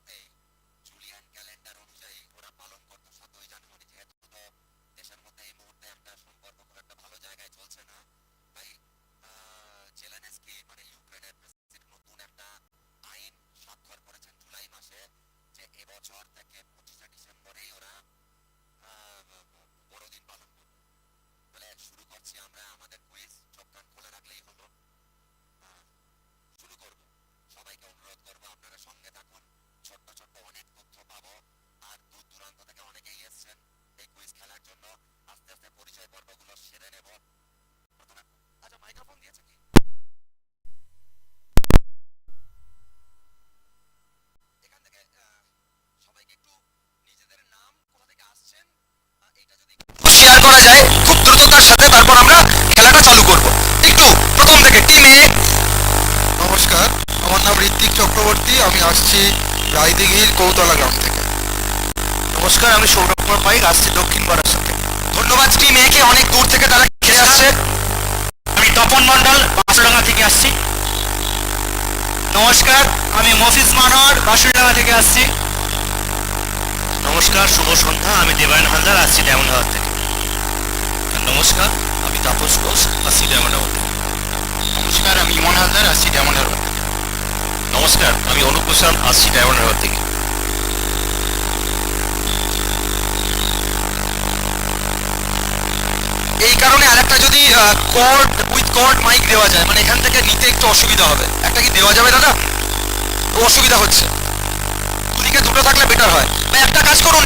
সাথে Julian calendar অনুযায়ী ওরা পালন করতো জানুয়ারি, যেহেতু তো দেশের মধ্যে এই মুহূর্তে একটা সম্পর্ক খুব একটা ভালো জায়গায় চলছে না। তাই জেলেনস্কি মানে ইউক্রেনের প্রেসিডেন্ট নতুন একটা আইন স্বাক্ষর করেছেন জুলাই মাসে, যে এবছর থেকে পঁচিশে ডিসেম্বরেই ওরা বড়দিন পালন করবে। তাহলে শুরু করছি আমরা আমাদের কুইজ আমরা খেলাটা চালু করব। একটু প্রথম থেকে টিম এ। নমস্কার আমার নাম ঋত্বিক চক্রবর্তী আমি আসছি রায়দিঘির কৌতলা গ্রাম থেকে। নমস্কার আমি সৌরভ কুমার পাইক আসছি দক্ষিণ বারাসাত থেকে ধন্যবাদ টিম এ কে অনেক দূর থেকে তারা খেলে আসছে। আমি তপন মন্ডল বাসুডাঙ্গা থেকে আসছি। নমস্কার আমি মফিজ মানোয়ার বাসুডাঙ্গা থেকে আসছি। নমস্কার শুভ সন্ধ্যা আমি দেবায়ন হালদার আসছি ডায়মন্ড থেকে। নমস্কার। তাপস ঘোষ আসছি ডায়মন্ড থেকে নমস্কার, আমি ইমন হালদার আসছি ডেমন হারবার থেকে নমস্কার, আমি অনুপ ঘোষাল আসছি ডায়মন্ড হারবার থেকে এই কারণে আরেকটা যদি কর্ড উইথ কর্ড মাইক দেওয়া যায় মানে এখান থেকে নিতে একটু অসুবিধা হবে। একটা কি দেওয়া যাবে, দাদা? অসুবিধা হচ্ছে। দুদিকে দুটো থাকলে বেটার হয়। একটা কাজ করুন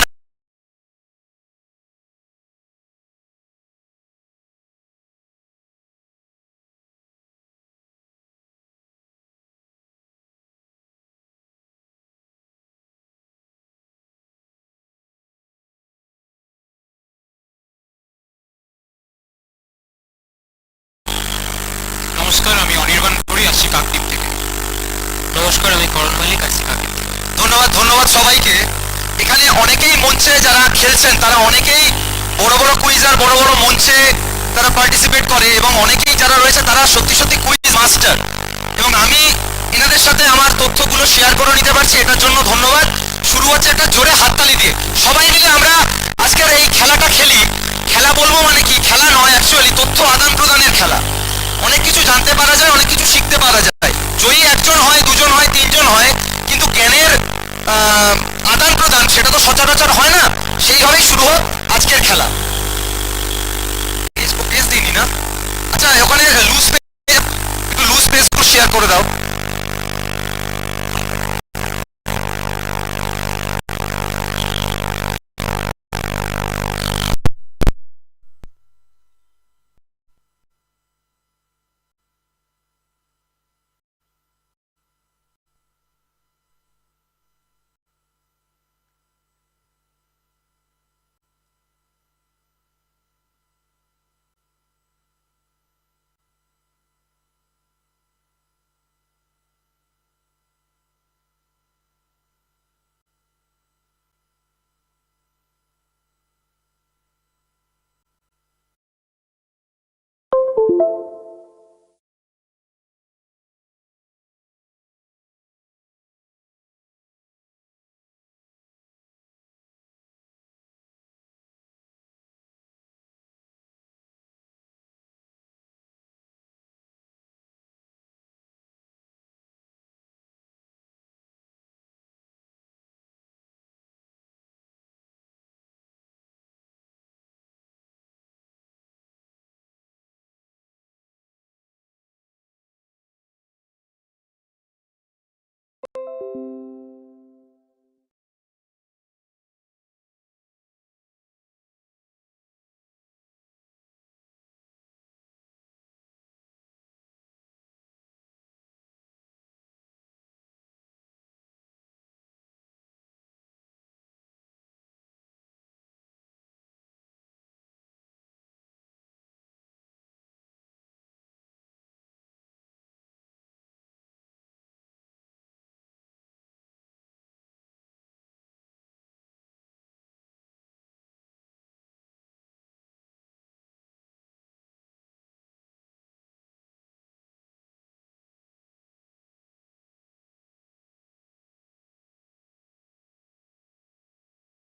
ধন্যবাদ সবাইকে। এখানে অনেকেই মঞ্চে যারা খেলছেন, তারা অনেকেই বড় বড় কুইজ আর বড় বড় মঞ্চে তারা পার্টিসিপেট করে এবং অনেকেই যারা রয়েছে, তারা সত্যি সত্যি কুইজ মাস্টার এবং আমি এনাদের সাথে আমার তথ্যগুলো শেয়ার করে নিতে পারছি, এটার জন্য ধন্যবাদ। শুরু হচ্ছে একটা জোরে হাততালি দিয়ে। সবাই মিলে আমরা আজকের এই খেলাটা খেলি। খেলা বলব মানে কি? খেলা নয় অ্যাকচুয়ালি তথ্য আদান প্রদানের খেলা। খেলা। পেজ দিইনি না? আচ্ছা ওখানে লুজ একটু লুজ পেজগুলো শেয়ার করে দাও।